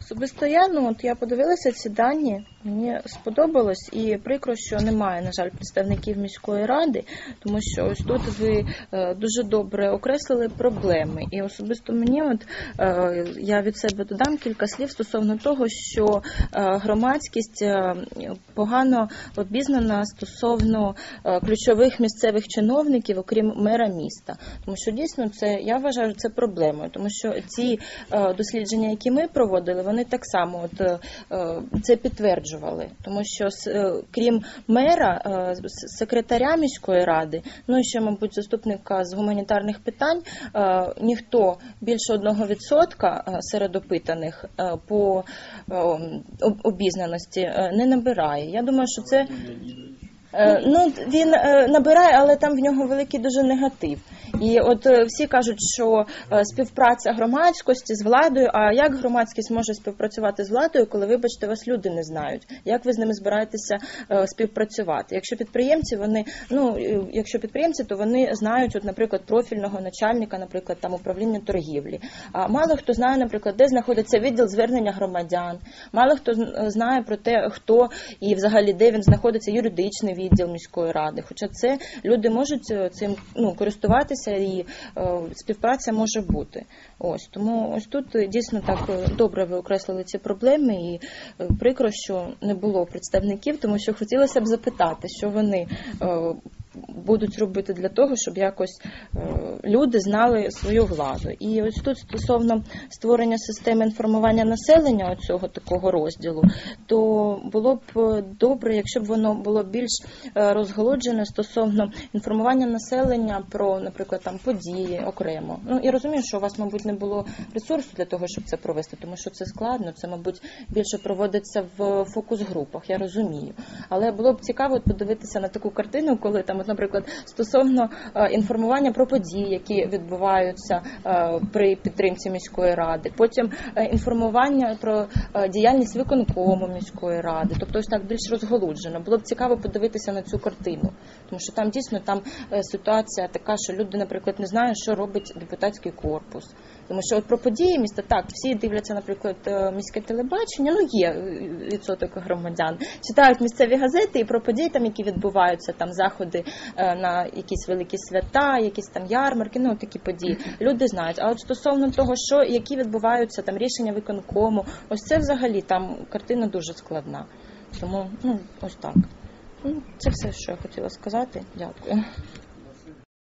Особисто я, ну от я подивилася ці дані, мені сподобалось і прикро, що немає, на жаль, представників міської ради, тому що ось тут ви е, дуже добре окреслили проблеми. І особисто мені, от е, я від себе додам кілька слів стосовно того, що е, громадськість погано обізнана стосовно ключових місцевих чиновників, окрім мера міста. Тому що дійсно це я вважаю це проблемою, тому що ці дослідження, які ми проводили, вони так само от, е, е, це підтверджували, тому що е, крім мера, секретаря міської ради, ну і ще, мабуть, заступника з гуманітарних питань, ніхто більше одного відсотка серед опитаних по обізнаності не набирає. Я думаю, що це. Е, Ну, він е, набирає, але там в нього великий дуже негатив. І от е, всі кажуть, що співпраця громадськості з владою. А як громадськість може співпрацювати з владою, коли, вибачте, вас люди не знають? Як ви з ними збираєтеся співпрацювати? Якщо підприємці, вони ну якщо підприємці, то вони знають, от, наприклад, профільного начальника, наприклад, там управління торгівлі. А мало хто знає, наприклад, де знаходиться відділ звернення громадян. Мало хто зн- знає про те, хто і взагалі де він знаходиться юридичний відділ міської ради. Хоча це люди можуть е, цим ну користуватися і е, співпраця може бути. Ось тому ось тут е, дійсно так е, добре ви окреслили ці проблеми, і прикро, що не було представників, тому що хотілося б запитати, що вони. е, Будуть робити для того, щоб якось е, люди знали свою владу. І ось тут стосовно створення системи інформування населення оцього такого розділу, то було б е, добре, якщо б воно було більш е, розголоджене стосовно інформування населення про, наприклад, там події окремо. Ну і розумію, що у вас, мабуть, не було ресурсу для того, щоб це провести, тому що це складно. Це, мабуть, більше проводиться в фокус-групах. Я розумію. Але було б цікаво подивитися на таку картину, коли там, от, наприклад, стосовно е, інформування про події, які відбуваються е, при підтримці міської ради, потім е, інформування про діяльність виконкому міської ради, тобто ось так більш розголуджено. Було б цікаво подивитися на цю картину, тому що там дійсно там ситуація така, що люди, наприклад, не знають, що робить депутатський корпус. Тому що от про події міста так всі дивляться, наприклад, міське телебачення. Ну є відсоток громадян, читають місцеві газети і про події, там які відбуваються, там заходи на якісь великі свята, якісь там ярмарки. Ну такі події. Люди знають. А от стосовно того, що які відбуваються там рішення виконкому, ось це взагалі там картина дуже складна. Тому ну ось так. Ну, це все, що я хотіла сказати. Дякую.